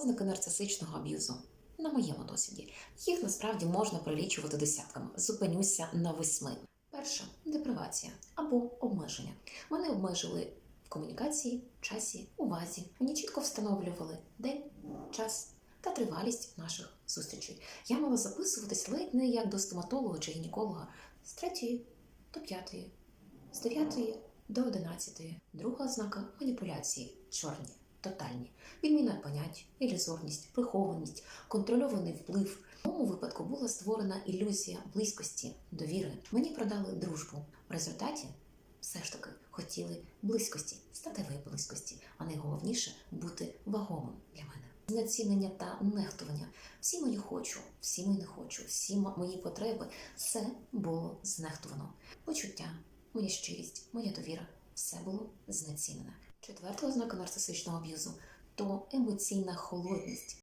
Ознаки нарцисичного аб'юзу. На моєму досвіді їх насправді можна прилічувати десятками. Зупинюся на восьми. Перша депривація або обмеження. Мене обмежили в комунікації, часі, увазі. Мені чітко встановлювали день, час та тривалість наших зустрічей. Я мала записуватись ледь не як до стоматолога чи гінеколога з третьої до п'ятої, з дев'ятої до одинадцятої. Друга ознака маніпуляції чорні, тотальні, відміна понять, ілюзорність, прихованість, контрольований вплив. В моєму випадку була створена ілюзія близькості, довіри. Мені продали дружбу. В результаті все ж таки хотіли близькості, статевої близькості, а найголовніше бути вагомим для мене. Знецінення та нехтування. Всі мої хочу, всі мої не хочу, всі мої потреби все було знехтувано. Почуття, моя щирість, моя довіра все було знецінене. Четверта ознака нарцисичного аб'юзу то емоційна холодність.